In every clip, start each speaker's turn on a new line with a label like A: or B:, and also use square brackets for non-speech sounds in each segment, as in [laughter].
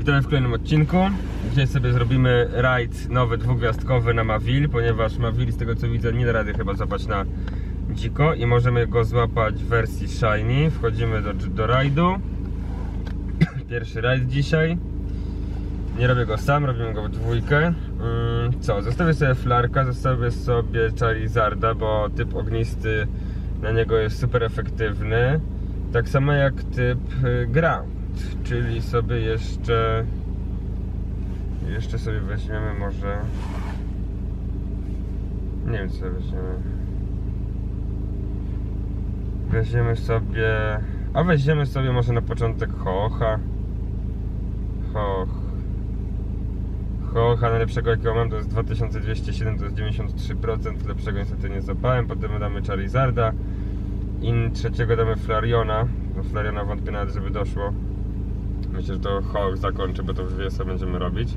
A: Witamy w kolejnym odcinku. Dzisiaj sobie zrobimy rajd nowy dwugwiazdkowy na Mavil, ponieważ Mavil z tego co widzę nie da rady chyba złapać na dziko i możemy go złapać w wersji shiny. Wchodzimy do, do rajdu. [clears throat] Pierwszy rajd dzisiaj. Nie robię go sam, robimy go w dwójkę. Mm, Co? Zostawię sobie flarka, zostawię sobie Charizarda, bo typ ognisty na niego jest super efektywny. Tak samo jak typ y, Ground, czyli sobie jeszcze jeszcze sobie weźmiemy może nie wiem co weźmiemy. Weźmiemy sobie a weźmiemy sobie może na początek Hocha. Hoch. Hocha najlepszego jakiego mam to jest 2207 to jest 93% lepszego niestety nie zapałem potem damy Charizarda i trzeciego damy Flariona do Flariona wątpię nawet żeby doszło Myślę, że to Hawk zakończy, bo to w Wiesa będziemy robić.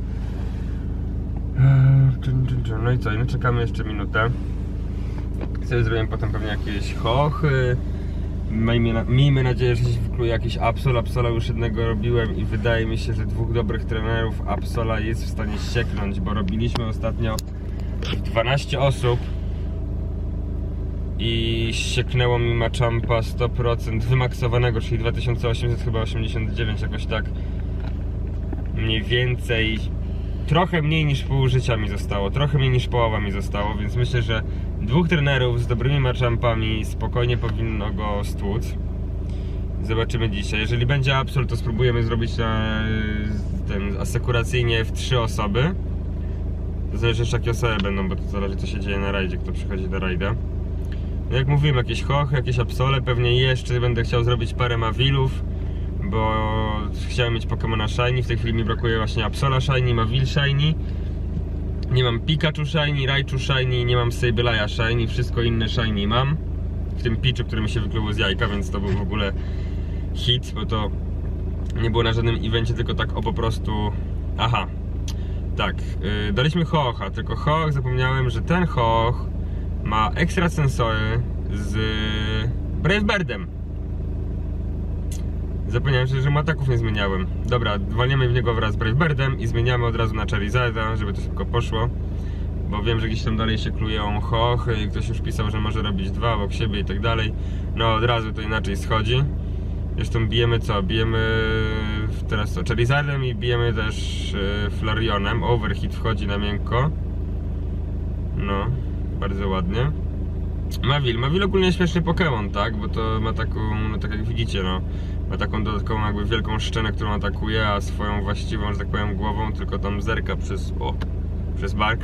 A: Eee. No i co? I no czekamy jeszcze minutę. Sobie zrobimy potem pewnie jakieś hochy. Miejmy, na- miejmy nadzieję, że się wykluje jakiś Absol. Absola już jednego robiłem i wydaje mi się, że dwóch dobrych trenerów Absola jest w stanie sieknąć, bo robiliśmy ostatnio 12 osób i sieknęło mi Machampa 100% wymaksowanego, czyli 2800 chyba 89 jakoś tak mniej więcej trochę mniej niż pół życia mi zostało, trochę mniej niż połowa mi zostało, więc myślę, że dwóch trenerów z dobrymi Machampami spokojnie powinno go stłuc. Zobaczymy dzisiaj. Jeżeli będzie absol, to spróbujemy zrobić na, ten asekuracyjnie w trzy osoby. To zależy jeszcze jakie osoby będą, bo to zależy co się dzieje na rajdzie, kto przychodzi do rajda. Jak mówiłem, jakieś hochy, jakieś absole, pewnie jeszcze będę chciał zrobić parę mawilów, bo chciałem mieć Pokemona Shiny, w tej chwili mi brakuje właśnie Absola Shiny, Mavil Shiny. Nie mam Pikachu Shiny, Raichu Shiny, nie mam Sable'a Shiny, wszystko inne Shiny mam. W tym Pichu, który mi się wykluło z jajka, więc to był w ogóle hit, bo to nie było na żadnym evencie, tylko tak o po prostu... Aha, tak, yy, daliśmy Hocha, tylko Hoch, zapomniałem, że ten Hoch ma ekstra sensory z Brave Birdem. Zapomniałem, że, że mu ataków nie zmieniałem. Dobra, walniemy w niego wraz z Brave Birdem i zmieniamy od razu na Charizarda, żeby to szybko poszło. Bo wiem, że gdzieś tam dalej się klują hochy i ktoś już pisał, że może robić dwa obok siebie i tak dalej. No od razu to inaczej schodzi. Zresztą bijemy co? Bijemy teraz co? Charizardem i bijemy też yy, Flarionem. Overhit wchodzi na miękko. No, bardzo ładnie. Mavil, Mavil ogólnie śmieszny Pokémon, tak? Bo to ma taką, no tak jak widzicie, no ma taką dodatkową jakby wielką szczenę, którą atakuje, a swoją właściwą, że tak powiem, głową tylko tam zerka przez, o, przez bark,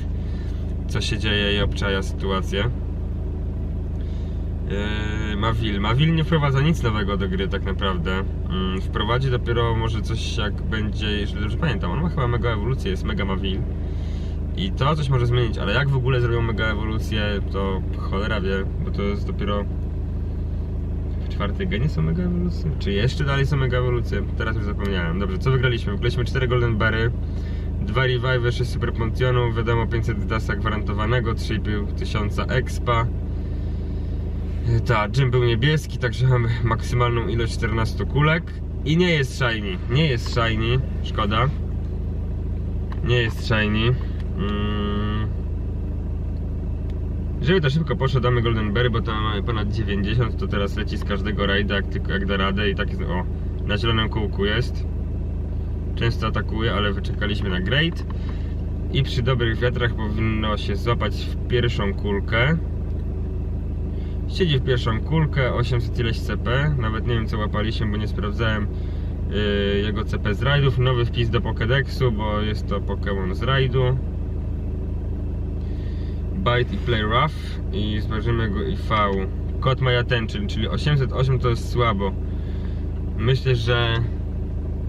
A: co się dzieje i obczaja sytuację. Yy, Mavil. Mavil nie wprowadza nic nowego do gry tak naprawdę. Yy, wprowadzi dopiero może coś jak będzie, jeżeli dobrze pamiętam, on ma chyba mega ewolucję, jest mega Mavil. I to coś może zmienić, ale jak w ogóle zrobią mega ewolucję, to cholera wie, bo to jest dopiero w czwartej genie są mega ewolucje? Czy jeszcze dalej są mega ewolucje? Teraz już zapomniałem. Dobrze, co wygraliśmy? Wygraliśmy 4 Golden Berry, 2 Revive, 6 Super Pontionów, wiadomo 500 dasa gwarantowanego, 3,5 tysiąca expa. Tak, gym był niebieski, także mamy maksymalną ilość 14 kulek. I nie jest shiny, nie jest shiny, szkoda. Nie jest shiny. Mm. Żeby to szybko poszło, damy Golden Berry, bo tam mamy ponad 90, to teraz leci z każdego rajda, jak, tylko, jak da radę i tak jest, o, na zielonym kółku jest. Często atakuje, ale wyczekaliśmy na Great. I przy dobrych wiatrach powinno się złapać w pierwszą kulkę. Siedzi w pierwszą kulkę, 800 ileś CP, nawet nie wiem co łapaliśmy, bo nie sprawdzałem yy, jego CP z rajdów. Nowy wpis do Pokédexu, bo jest to Pokémon z rajdu. Bite i Play Rough i zważymy go IV. Kod My Attention, czyli 808 to jest słabo. Myślę, że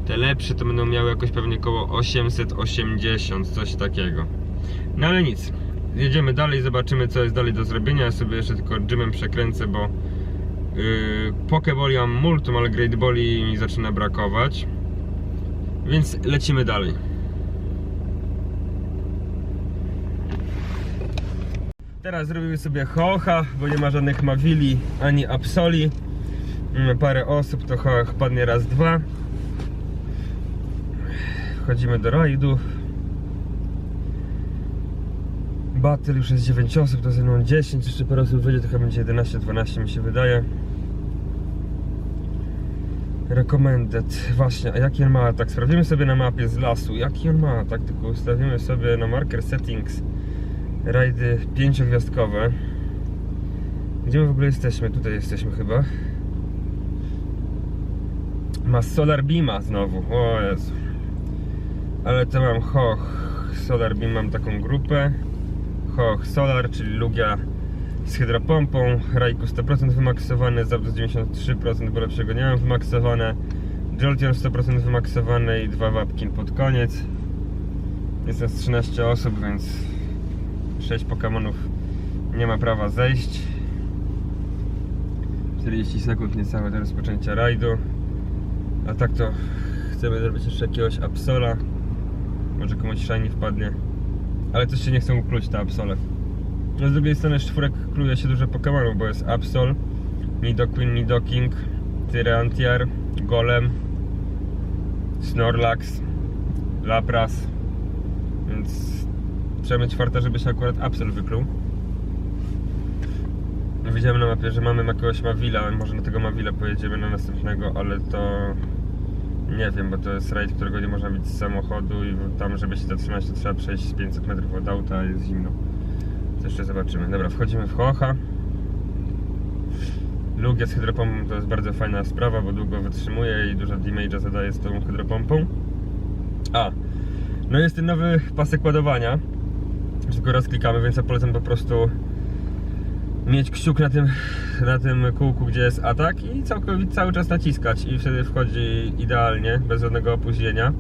A: te lepsze to będą miały jakoś pewnie około 880, coś takiego. No ale nic. Jedziemy dalej, zobaczymy co jest dalej do zrobienia. Ja sobie jeszcze tylko gymem przekręcę, bo yy, Pokeball mam multum, ale Great Balli mi zaczyna brakować. Więc lecimy dalej. Teraz zrobimy sobie hocha, bo nie ma żadnych mawili ani absoli. Parę osób to hoch padnie raz, dwa. wchodzimy do rajdu. Battle już jest 9 osób, to ze mną 10, jeszcze parę osób wyjdzie, to chyba będzie 11-12 mi się wydaje. Recommended. Właśnie, a jaki on ma atak? Sprawdzimy sobie na mapie z lasu, jaki on ma atak, tylko ustawimy sobie na marker settings rajdy 5-gwiazdkowe. Gdzie my w ogóle jesteśmy? Tutaj jesteśmy chyba. Ma Solar Beama znowu, o Jezu. Ale to mam Hoch Solar Beam, mam taką grupę. Hoch Solar, czyli Lugia z hydropompą. Rajku 100% wymaksowany, Zapdos 93%, bo lepszego nie mam wymaksowane. Jolteon 100% wymaksowane i dwa wapkin pod koniec. Jest nas 13 osób, więc 6 Pokemonów nie ma prawa zejść. 40 sekund niecałe do rozpoczęcia rajdu. A tak to chcemy zrobić jeszcze jakiegoś Absola. Może komuś shiny wpadnie. Ale też się nie chcą ukluć te Absole. No z drugiej strony z czwórek kluje się dużo Pokemonów, bo jest Absol, Nidoqueen, Nidoking, Tyrantiar, Golem, Snorlax, Lapras. Więc trzeba mieć czwarta, żeby się akurat Absol wykluł. Widziałem na mapie, że mamy jakiegoś Mawila, może na tego Mawila pojedziemy na następnego, ale to nie wiem, bo to jest rajd, którego nie można mieć z samochodu i tam, żeby się zatrzymać, to trzeba przejść z 500 metrów od auta, a jest zimno. To jeszcze zobaczymy. Dobra, wchodzimy w Hocha. Lugia z hydropompą to jest bardzo fajna sprawa, bo długo wytrzymuje i dużo damage'a zadaje z tą hydropompą. A, no jest ten nowy pasek ładowania. Tylko raz klikamy, więc ja polecam po prostu mieć kciuk na tym, na tym kółku, gdzie jest atak i całkowicie cały czas naciskać i wtedy wchodzi idealnie, bez żadnego opóźnienia.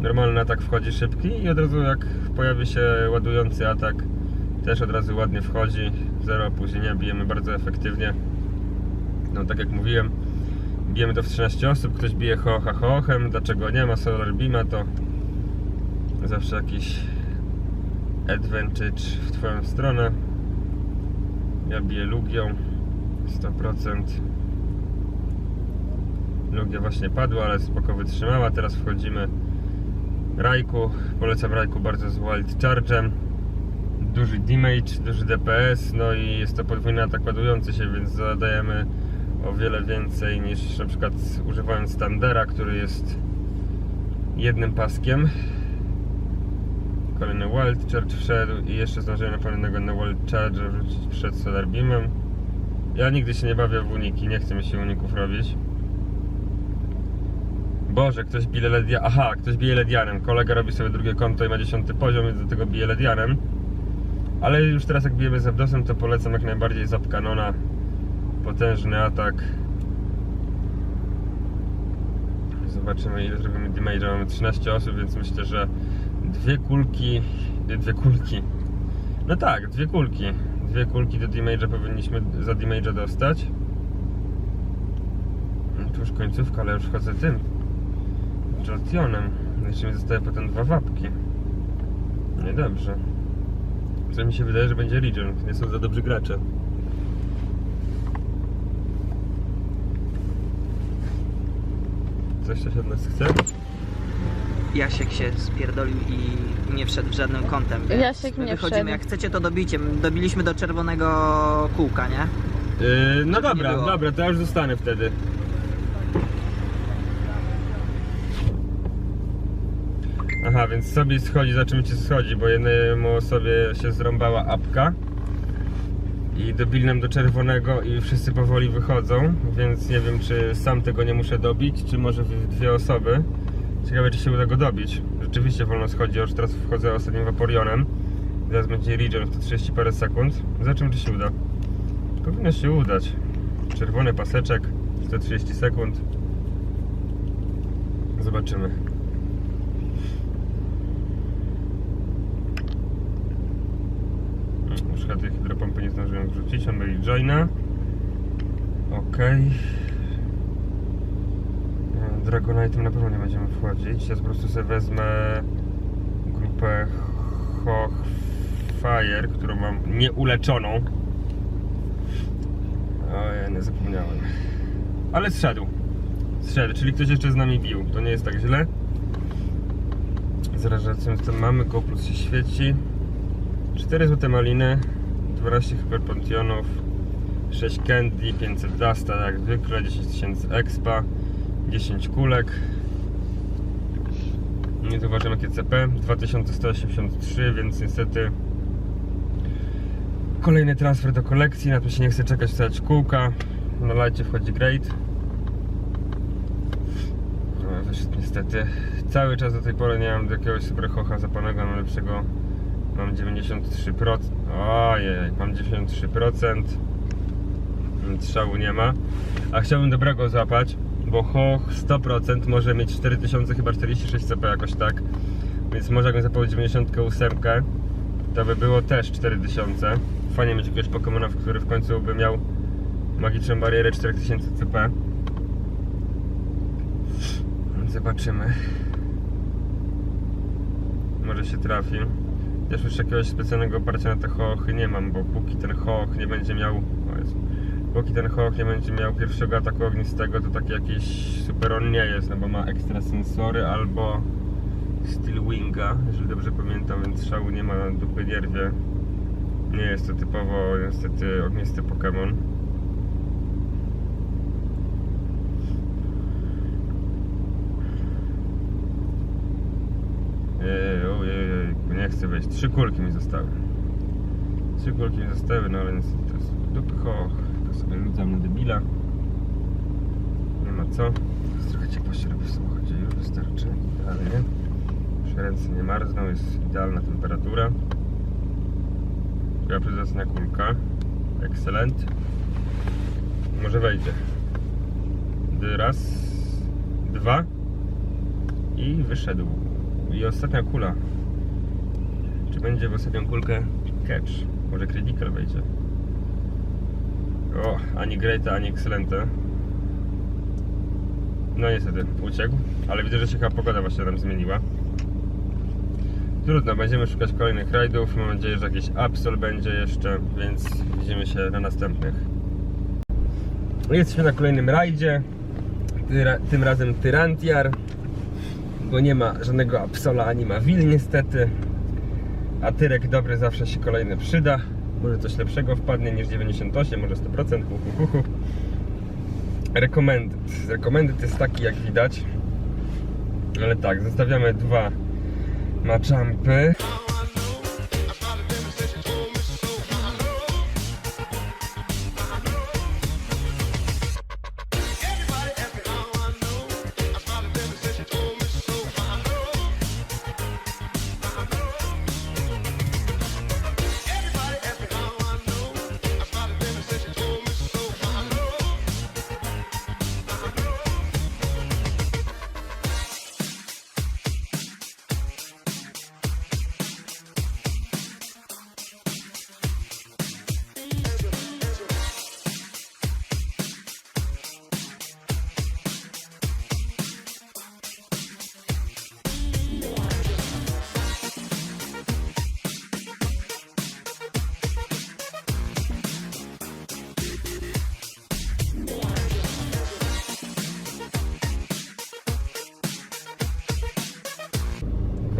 A: Normalny atak wchodzi szybki i od razu jak pojawi się ładujący atak, też od razu ładnie wchodzi, zero opóźnienia, bijemy bardzo efektywnie. No tak jak mówiłem, bijemy to w 13 osób, ktoś bije hocha hochem, dlaczego nie ma? Solar Beama, to. Zawsze jakiś advantage w Twoją stronę. Ja biję Lugią 100%. Lugia właśnie padła, ale spoko wytrzymała. Teraz wchodzimy Rajku. Polecam Rajku bardzo z Wild Charge'em. Duży damage, duży DPS, no i jest to podwójny atak ładujący się, więc zadajemy o wiele więcej niż na przykład używając Tandera, który jest jednym paskiem. Kolejny Wild Charge wszedł i jeszcze zdążyłem na kolejnego na Wild Charge wrzucić przed Solar Beamem. Ja nigdy się nie bawię w uniki, nie chcę mi się uników robić. Boże, ktoś bije Ledianem. Aha, ktoś bije Ledianem. Kolega robi sobie drugie konto i ma 10 poziom, więc do tego bije Ledianem. Ale już teraz jak bijemy z Abdosem, to polecam jak najbardziej Zapkanona. Potężny atak. Zobaczymy ile zrobimy damage'a. Mamy 13 osób, więc myślę, że dwie kulki, dwie kulki. No tak, dwie kulki. Dwie kulki do damage'a powinniśmy za damage'a dostać. No tu już końcówka, ale już wchodzę tym. Joltionem. Jeszcze mi zostaje potem dwa wapki. Niedobrze. Co mi się wydaje, że będzie Legion. Nie są za dobrzy gracze. Coś coś od nas chce?
B: Jasiek się spierdolił i nie wszedł w żadnym kątem. Więc
C: Jasiek
B: my
C: nie
B: wychodzimy,
C: wszedł.
B: jak chcecie to dobicie. Dobiliśmy do czerwonego kółka, nie?
A: Yy, no
B: Żeby nie
A: dobra,
B: było.
A: dobra, to ja już zostanę wtedy. Aha, więc sobie schodzi, zobaczymy czy schodzi, bo jednemu osobie się zrąbała apka i dobili nam do czerwonego i wszyscy powoli wychodzą, więc nie wiem czy sam tego nie muszę dobić, czy może w dwie osoby. Ciekawe czy się uda go dobić. Rzeczywiście wolno schodzi, już teraz wchodzę ostatnim Vaporionem. Zaraz będzie Region w to 30 parę sekund. Zobaczymy czy się uda. Powinno się udać. Czerwony paseczek, 130 sekund. Zobaczymy. Już chyba tej hydropompy nie zdążyłem wrzucić, byli joina. Okej. E, Dragonite'em na pewno nie będziemy wchodzić. Ja po prostu sobie wezmę grupę Hoch Fire, którą mam nieuleczoną. Ojej, nie zapomniałem. Ale zszedł. Zszedł, czyli ktoś jeszcze z nami bił. To nie jest tak źle. Zrażającym co mamy, Go Plus się świeci. 4 złote maliny, 12 hyperpontionów, 6 candy, 500 dusta jak zwykle, 10 tysięcy expa, 10 kulek. Nie zauważyłem jakie CP, 2183, więc niestety kolejny transfer do kolekcji, na to się nie chce czekać, wstać kółka. Na lajcie wchodzi Great. No, niestety. Cały czas do tej pory nie mam jakiegoś super hocha zapanego, mam lepszego. Mam 93%. Ojej, mam 93%. Więc szału nie ma. A chciałbym dobrego złapać, bo hoch 100% może mieć 4000, chyba 46 CP jakoś tak. Więc może jakbym zapał 98, to by było też 4000. Fajnie mieć jakiegoś Pokemona, który w końcu by miał magiczną barierę 4000 CP. Zobaczymy. Może się trafi. Też już jakiegoś specjalnego oparcia na te hochy nie mam, bo póki ten hoch nie będzie miał. O Jezu. Póki ten hoch nie będzie miał pierwszego ataku ognistego, to taki jakiś super on nie jest, no bo ma ekstra sensory albo Steel Winga, jeżeli dobrze pamiętam, więc szału nie ma na dupy nierwie. Nie jest to typowo niestety ognisty Pokémon. Ej, ojej, nie chcę wejść. Trzy kulki mi zostały. Trzy kulki mi zostały, no ale niestety to jest dupy hoch. Sobie rzucam na debila. Nie ma co. Jest trochę ciepłości robi w samochodzie, już wystarczy. Idealnie. Już ręce nie marzną, jest idealna temperatura. Ja przedzacna kulka. Excellent. Może wejdzie. Raz, dwa i wyszedł. I ostatnia kula. Czy będzie w ostatnią kulkę catch? Może critical wejdzie. O, ani greata, ani excellenta. No niestety, uciekł. Ale widzę, że się chyba pogoda właśnie nam zmieniła. Trudno, będziemy szukać kolejnych rajdów. Mam nadzieję, że jakiś Absol będzie jeszcze, więc widzimy się na następnych. Jesteśmy na kolejnym rajdzie. Tyra, tym razem Tyrantiar bo nie ma żadnego Absola, ani ma Wil niestety. A Tyrek dobry zawsze się kolejny przyda. Może coś lepszego wpadnie niż 98, może 100%. Uhuhuhu. Recommended. Recommended jest taki jak widać. Ale tak, zostawiamy dwa maczampy.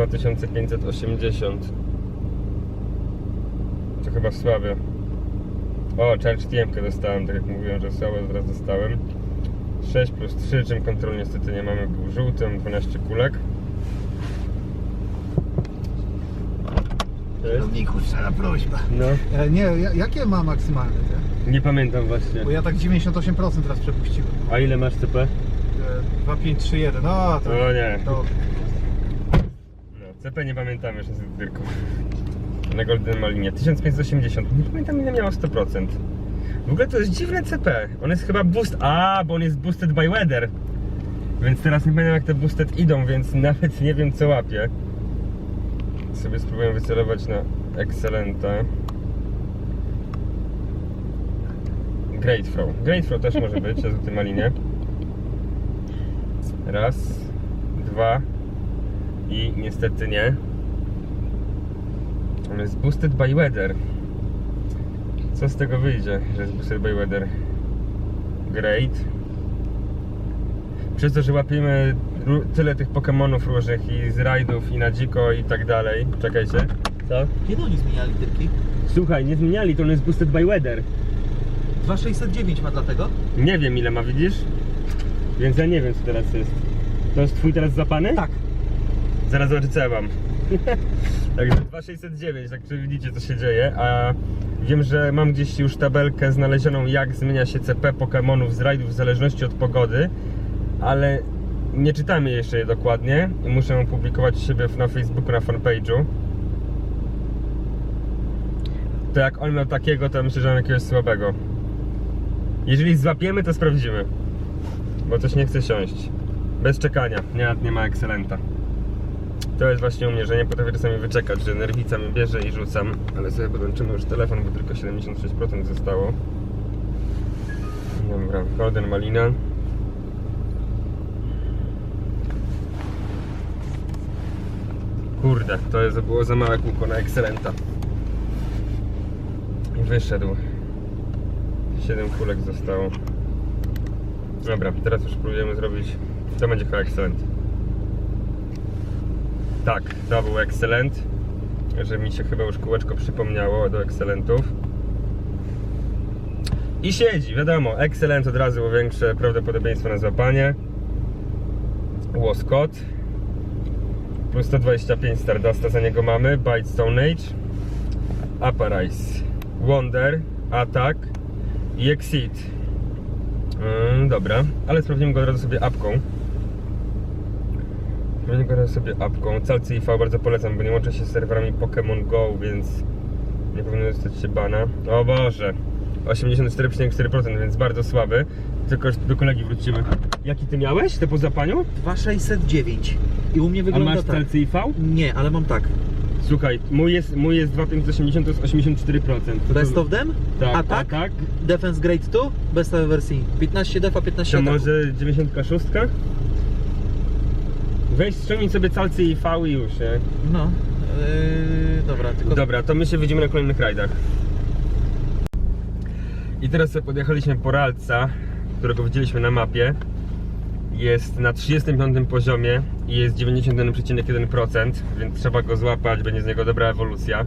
A: 2580 to chyba słabe o, charge TM dostałem, tak jak mówiłem, że słabe zaraz dostałem 6 plus 3, czym kontrol niestety nie mamy, był żółtym, 12 kulek
C: Kierowniku, szara prośba.
A: No.
C: E, nie, jakie ma maksymalne te?
A: Nie pamiętam właśnie
C: Bo ja tak 98% teraz przepuściłem.
A: A ile masz CP?
C: E, 3, 1. No, to,
A: O nie.
C: to
A: CP nie pamiętam już z dyrką. Na Golden Malinie 1580. Nie pamiętam ile miało 100%. W ogóle to jest dziwne CP. On jest chyba boost. A, bo on jest boosted by weather. Więc teraz nie pamiętam jak te boosted idą, więc [laughs] nawet nie wiem co łapię. Sobie spróbuję wycelować na Excellenta. Great Throw. Great Throw też może być, [laughs] ja z tym malinie. Raz, dwa i niestety nie. On jest boosted by weather. Co z tego wyjdzie, że jest boosted by weather? Great. Przez to, że łapiemy tyle tych Pokemonów różnych i z rajdów i na dziko i tak dalej. Czekajcie. Co?
C: Kiedy oni zmieniali dyrki?
A: Słuchaj, nie zmieniali, to on jest boosted by weather.
C: 2609 ma dlatego?
A: Nie wiem ile ma, widzisz? Więc ja nie wiem co teraz jest. To jest twój teraz zapany?
C: Tak.
A: Zaraz zobaczę co ja mam. Także 2609, także widzicie co się dzieje, a wiem, że mam gdzieś już tabelkę znalezioną jak zmienia się CP Pokemonów z rajdów w zależności od pogody, ale nie czytamy jeszcze jej dokładnie i muszę ją publikować siebie na Facebooku, na fanpage'u. To jak on miał takiego, to myślę, że mam jakiegoś słabego. Jeżeli złapiemy, to sprawdzimy. Bo coś nie chce siąść. Bez czekania. Nie, nie ma ekscelenta. To jest właśnie u mnie, że nie potrafię czasami wyczekać, że nerwica mnie bierze i rzucam. Ale sobie podłączymy już telefon, bo tylko 76% zostało. Dobra, Golden Malina. Kurde, to jest, było za małe kółko na Excelenta. Wyszedł. 7 kulek zostało. Dobra, teraz już próbujemy zrobić. To będzie chyba Excellent. Tak, to był Excellent. Że mi się chyba już kółeczko przypomniało do Excellentów. I siedzi, wiadomo, Excellent od razu większe prawdopodobieństwo na złapanie. Łoskot. Plus 125 Stardusta za niego mamy. Bite Stone Age. Aparice. Wonder. Attack. I Exit. Mm, dobra, ale sprawdzimy go od razu sobie apką. Razu sobie apką. Calcy IV bardzo polecam, bo nie łączy się z serwerami Pokémon Go, więc nie powinno dostać się bana. O Boże, 84,4%, więc bardzo słaby. Tylko do kolegi wrócimy. Jaki ty miałeś? Te po zapaniu?
C: 2609. I u mnie
A: A
C: wygląda
A: masz
C: tak.
A: Calcy IV?
C: Nie, ale mam tak.
A: Słuchaj, mój jest, mój jest 2580, to jest 84%. To
C: Best
A: to-
C: of them?
A: Tak,
C: Attack?
A: tak.
C: Defense Grade 2? Best of wersji. 15 defa, 15
A: To
C: ataku.
A: może 96? Weź ściągnij sobie calcy i V i już, nie?
C: No. Yy, dobra, tylko...
A: Dobra, to my się widzimy na kolejnych rajdach. I teraz sobie podjechaliśmy po Ralca, którego widzieliśmy na mapie. Jest na 35 poziomie i jest 91,1%, więc trzeba go złapać, będzie z niego dobra ewolucja.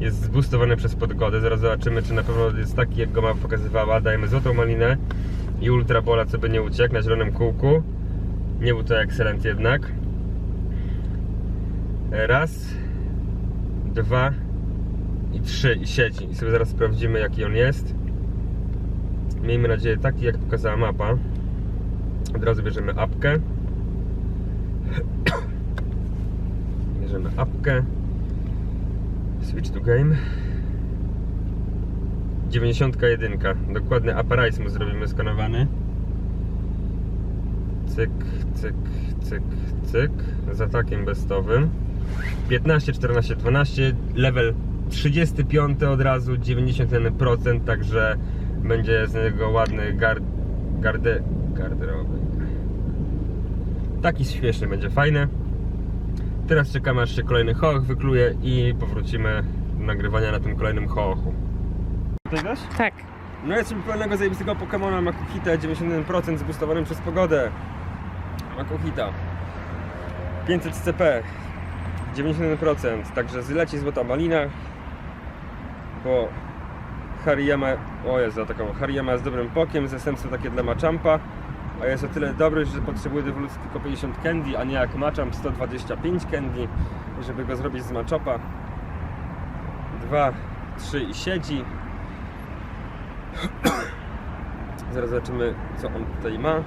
A: Jest zboostowany przez podgodę, zaraz zobaczymy czy na pewno jest taki jak go mapa pokazywała. Dajemy złotą malinę i ultrabola, co by nie uciekł na zielonym kółku. Nie był to excellent jednak. Raz, dwa i trzy i siedzi. I sobie zaraz sprawdzimy jaki on jest. Miejmy nadzieję taki jak pokazała mapa. Od razu bierzemy apkę. [coughs] Bierzemy apkę. Switch to game. 91. Dokładny aparice mu zrobimy skanowany. Cyk, cyk, cyk, cyk. Z atakiem bestowym. 15, 14, 12. Level 35 od razu, 91%, także będzie z niego ładny gard, garde, garderobek. Taki śmieszny będzie fajny. Teraz czekamy aż się kolejny hoch wykluje i powrócimy do nagrywania na tym kolejnym hochu.
D: Tak.
A: No jest mi pełnego zajebistego Pokemona Makuhita 91% zboostowanym przez pogodę. Makuhita 500 CP 91%, także zleci złota malina bo Hariyama, o jest taką Hariyama jest dobrym pokiem, zastępstwo takie dla Machampa a jest o tyle dobry, że potrzebuje do ewolucji tylko 50 candy, a nie jak Machamp 125 candy żeby go zrobić z Machopa. 2, 3 i siedzi. [clears throat] Zaraz zobaczymy, co on tutaj ma.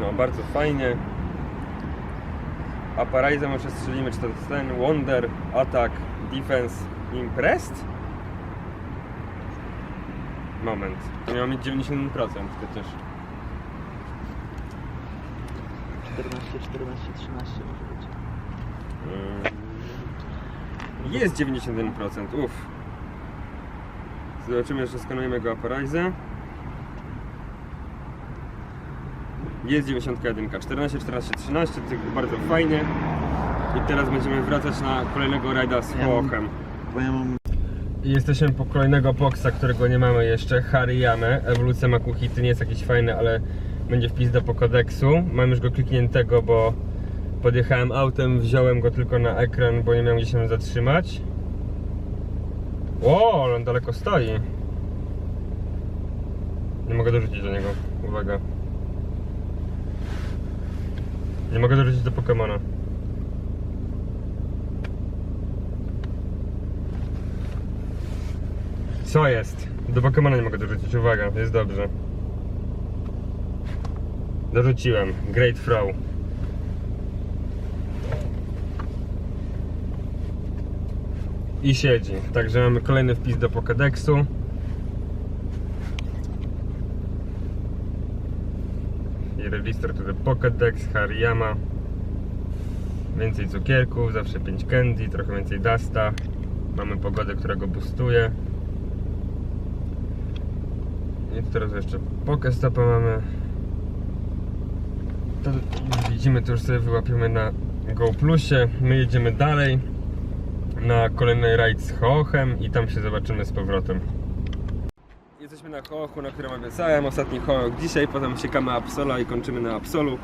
A: No, bardzo fajnie. Aparaiza może strzelimy, czy to jest ten Wonder, Attack, Defense, Impressed? Moment. To miał mieć 91% przecież.
B: 14, 14, 13 może być.
A: Yy, Jest 91%, uff. Zobaczymy, jeszcze skanujemy go Aparaiza. Jest 91, 14, 14, 13, to bardzo fajnie. I teraz będziemy wracać na kolejnego rajda z Hołochem.
C: Bo ja mam...
A: I jesteśmy po kolejnego boksa, którego nie mamy jeszcze, Hariyamę. Ewolucja Makuhity nie jest jakiś fajny, ale Będzie wpis do Pokodeksu. Mam już go klikniętego, bo podjechałem autem, wziąłem go tylko na ekran, bo nie miałem gdzie się zatrzymać. O, ale on daleko stoi. Nie mogę dorzucić do niego. Uwaga. Nie mogę dorzucić do Pokemona. Co jest? Do Pokemona nie mogę dorzucić, uwaga, jest dobrze. Dorzuciłem. Great Throw. I siedzi. Także mamy kolejny wpis do Pokédexu. I register to the Pokédex, Hariyama. Więcej cukierków, zawsze 5 candy, trochę więcej dusta. Mamy pogodę, która go boostuje. I teraz jeszcze Pokestopa mamy. To widzimy, to już sobie wyłapiemy na Go Plusie. My jedziemy dalej na kolejny rajd z Hoochem i tam się zobaczymy z powrotem. Jesteśmy na Hoochu, na którym obiecałem. Ostatni Hooch dzisiaj, potem siekamy Absola i kończymy na Absolu.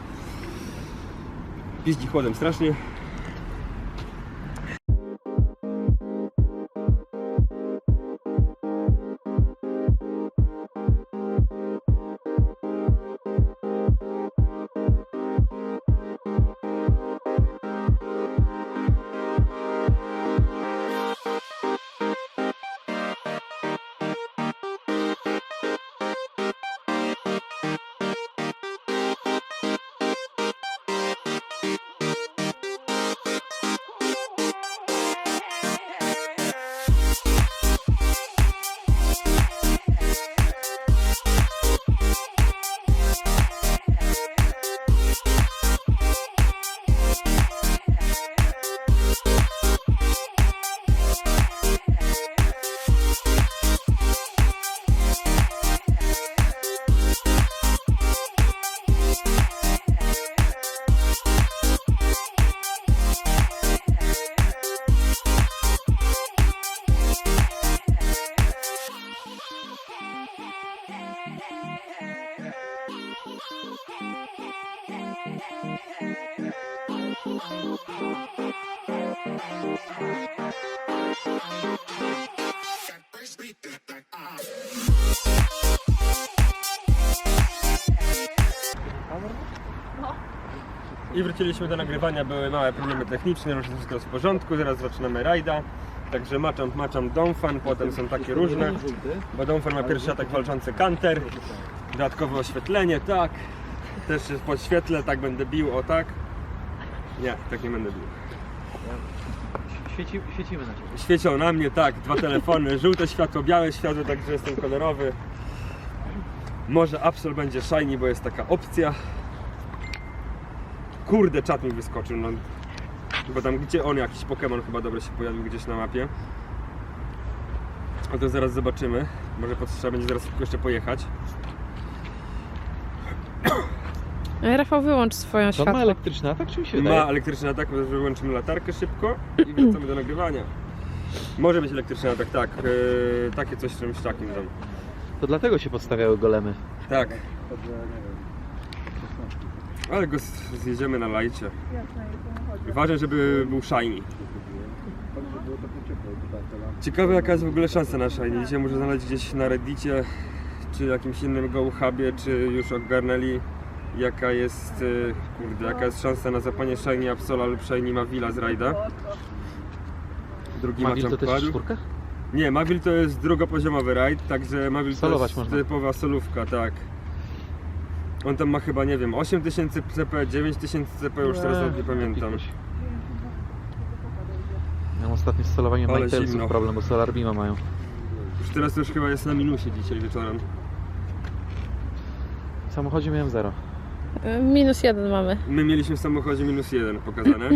A: Piździ chłodem strasznie. I wróciliśmy do nagrywania, były małe problemy techniczne, już wszystko jest w porządku, zaraz zaczynamy rajda. Także maczam, maczam Donfan, potem są takie różne, bo Donfan ma pierwszy atak walczący Kanter, dodatkowe oświetlenie, tak, też jest podświetlę, tak będę bił, o tak. Nie, tak nie będę bił.
C: Świeci, świecimy na ciebie.
A: Świecią na mnie, tak, dwa telefony, żółte światło, białe światło, także jestem kolorowy. Może Absol będzie shiny, bo jest taka opcja. Kurde, czat mi wyskoczył, no. Chyba tam, gdzie on, jakiś Pokémon chyba dobry się pojawił gdzieś na mapie. A to zaraz zobaczymy. Może potrzeba będzie zaraz szybko jeszcze pojechać.
D: Ej, Rafał, wyłącz swoją
C: To ma
D: światło.
C: elektryczny atak, czy mi się
A: Ma
C: wydaje?
A: elektryczny atak, że wyłączymy latarkę szybko i wracamy do nagrywania. Może być elektryczny atak, tak. Yy, takie coś z czymś takim tam.
C: To dlatego się podstawiały golemy.
A: Tak. Ale go z- zjedziemy na lajcie. Ważne, żeby był shiny. Ciekawe jaka jest w ogóle szansa na shiny. Dzisiaj muszę znaleźć gdzieś na reddicie, czy jakimś innym go hubie, czy już ogarnęli jaka jest, y, kurde, jaka jest szansa na zapanie shiny Absola lub shiny Mavila z rajda. Drugi
C: Mavil
A: match
C: to też
A: padł.
C: czwórka?
A: Nie, Mavil to jest drugopoziomowy raid, także Mavil to
C: Solować
A: jest
C: można.
A: typowa solówka, tak. On tam ma chyba, nie wiem, 8000 CP, 9000 CP, już teraz nawet nie pamiętam.
C: jakiś. Miałem ostatnio z solowaniem
A: Ale zimno.
C: problem, bo Solar Beama mają.
A: Już teraz już chyba jest na minusie dzisiaj wieczorem.
C: W samochodzie miałem zero.
D: Y, Minus jeden mamy.
A: My mieliśmy w samochodzie minus jeden pokazane,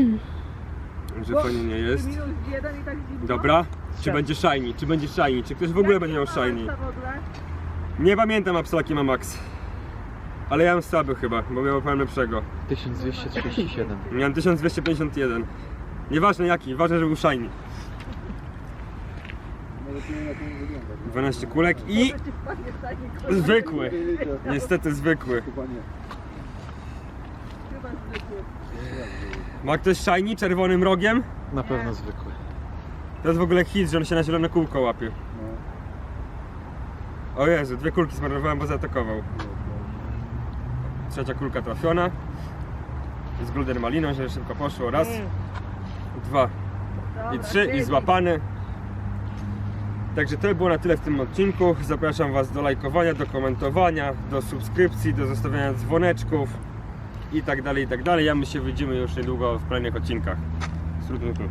A: [laughs] że fajnie nie jest.
E: Minus jeden i tak zimno.
A: Dobra, czy będzie shiny, czy będzie shiny, czy ktoś w ogóle będzie miał shiny?
E: W ogóle?
A: Nie pamiętam absolutnie ma max. Ale ja mam słaby chyba, bo miałem lepszego.
C: 1237.
A: Miałem 1251. Nieważne jaki, ważne, że był shiny. 12 kulek i zwykły. Niestety zwykły. Ma ktoś shiny czerwonym rogiem?
C: Na pewno zwykły.
A: To jest w ogóle hit, że on się na zielone kółko łapie. O Jezu, dwie kulki zmarnowałem, bo zaatakował. Trzecia kulka trafiona. Z gluten maliną, żeby szybko poszło. Raz, dwa i trzy i złapany. Także to było na tyle w tym odcinku. Zapraszam Was do lajkowania, do komentowania, do subskrypcji, do zostawiania dzwoneczków i tak dalej, i tak dalej. Ja my się widzimy już niedługo w kolejnych odcinkach. Srutnuklu.